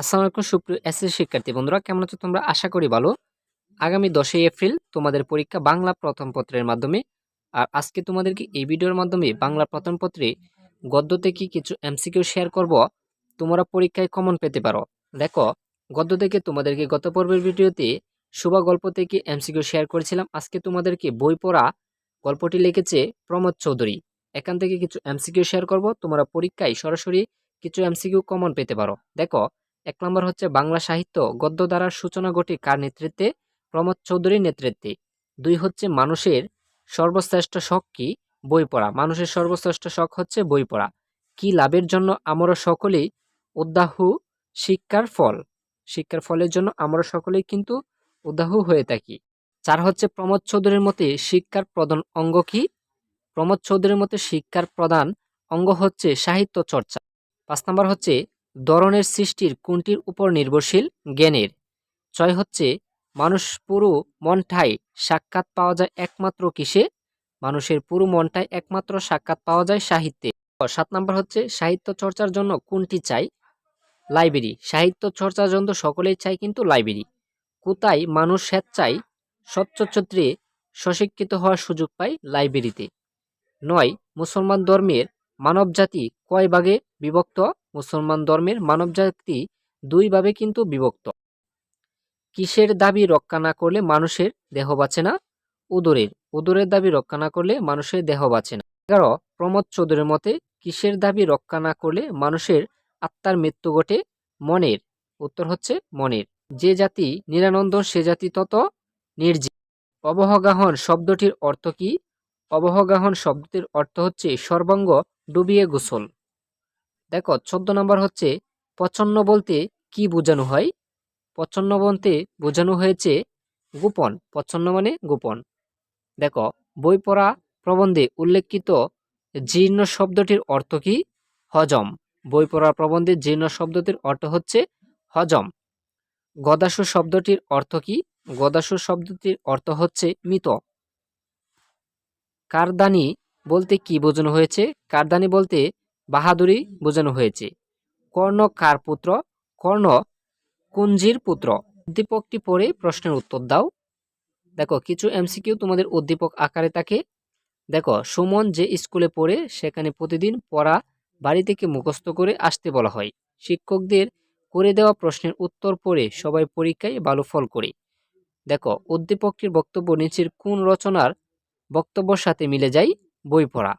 আসসালামু আলাইকুম সুপ্রিয় এসএসসি শিক্ষার্থী বন্ধুরা, কেমন আছো তোমরা? আশা করি ভালো। আগামী দশই এপ্রিল তোমাদের পরীক্ষা বাংলা প্রথম পত্রের মাধ্যমে। আর আজকে তোমাদেরকে এই ভিডিওর মাধ্যমে বাংলা প্রথম পত্রে গদ্য থেকে কিছু এমসিকিউ শেয়ার করব, তোমরা পরীক্ষায় কমন পেতে পারো। দেখো, গদ্য থেকে তোমাদেরকে গত পর্বের ভিডিওতে শুভা গল্প থেকে এমসিকিউ শেয়ার করেছিলাম। আজকে তোমাদেরকে বই পড়া গল্পটি লিখেছে প্রমোদ চৌধুরী। এখান থেকে কিছু এমসিকিউ শেয়ার করব, তোমরা পরীক্ষায় সরাসরি কিছু এমসিকিউ কমন পেতে পারো। দেখো এক নম্বর হচ্ছে বাংলা সাহিত্য গদ্য দ্বারার সূচনা ঘটে কার নেতৃত্বে? প্রমোদ চৌধুরীর নেতৃত্বে। দুই হচ্ছে মানুষের সর্বশ্রেষ্ঠ শখ কি? বই পড়া। মানুষের সর্বশ্রেষ্ঠ শখ হচ্ছে বই পড়া। কি লাভের জন্য আমরা সকলেই উদ্দাহু শিক্ষার ফল? শিক্ষার ফলের জন্য আমরা সকলেই কিন্তু উদাহু হয়ে থাকি। চার হচ্ছে প্রমোদ চৌধুরীর মতে শিক্ষার প্রধান অঙ্গ কি? প্রমোদ চৌধুরীর মতে শিক্ষার প্রধান অঙ্গ হচ্ছে সাহিত্য চর্চা। পাঁচ নম্বর হচ্ছে ধরনের সৃষ্টির কোনটির উপর নির্ভরশীল? জ্ঞানের। ছয় হচ্ছে, মানুষ পুরো মনটাই সাক্ষাৎ পাওয়া যায় একমাত্র কিসে? মানুষের পুরো মনটাই একমাত্র সাক্ষাৎ পাওয়া যায় সাহিত্যে। সাত নম্বর হচ্ছে, সাহিত্য চর্চার জন্য কোনটি চাই? লাইব্রেরি। সাহিত্য চর্চার জন্য সকলেই চাই কিন্তু লাইব্রেরি। কোথায় মানুষ স্বেচ্ছায় স্বচ্ছচ্ছত্রে স্বশিক্ষিত হওয়ার সুযোগ পায়? লাইব্রেরিতে। নয়, মুসলমান ধর্মের মানবজাতি কয় ভাগে বিভক্ত? মুসলমান ধর্মের মানবজাতি দুই ভাবে কিন্তু বিভক্ত। কিসের দাবি রক্ষা না করলে মানুষের দেহ বাঁচে না? উদরের। উদরের দাবি রক্ষা না করলে মানুষের দেহ বাঁচে না। এগারো, প্রমোদ চৌধুরীর মতে কিসের দাবি রক্ষা না করলে মানুষের আত্মার মৃত্যু ঘটে? মনের। উত্তর হচ্ছে মনের। যে জাতি নিরানন্দন সে জাতি তত নির্জীব। অবহগাহন শব্দটির অর্থ কি? অবহগাহন শব্দটির অর্থ হচ্ছে সর্বাঙ্গ ডুবিয়ে গোসল। দেখো, চোদ্দ নম্বর হচ্ছে পছন্ন বলতে কি বোঝানো হয়? পছন্ন বলতে বোঝানো হয়েছে গোপন। পছন্ন মানে গোপন। দেখো, বই পড়া প্রবন্ধে উল্লেখিত জীর্ণ শব্দটির অর্থ কি? হজম। বই পড়া প্রবন্ধে জীর্ণ শব্দটির অর্থ হচ্ছে হজম। গদাসু শব্দটির অর্থ কি? গদাসু শব্দটির অর্থ হচ্ছে মৃত। কারদানি বলতে কি বোঝানো হয়েছে? কারদানি বলতে বাহাদুরি বোঝানো হয়েছে। কর্ণ কার পুত্র? কর্ণ কুঞ্জির পুত্র। উদ্দীপকটি পড়ে প্রশ্নের উত্তর দাও। দেখো, কিছু এমসিকিউ তোমাদের উদ্দীপক আকারে থাকে। দেখো, সুমন যে স্কুলে পড়ে, সেখানে প্রতিদিন পড়া বাড়ি থেকে মুখস্থ করে আসতে বলা হয়। শিক্ষকদের করে দেওয়া প্রশ্নের উত্তর পড়ে সবাই পরীক্ষায় ভালো ফল করে। দেখো, উদ্দীপকটির বক্তব্য নিচের কোন রচনার বক্তব্যর সাথে মিলে যায়? বই পড়া।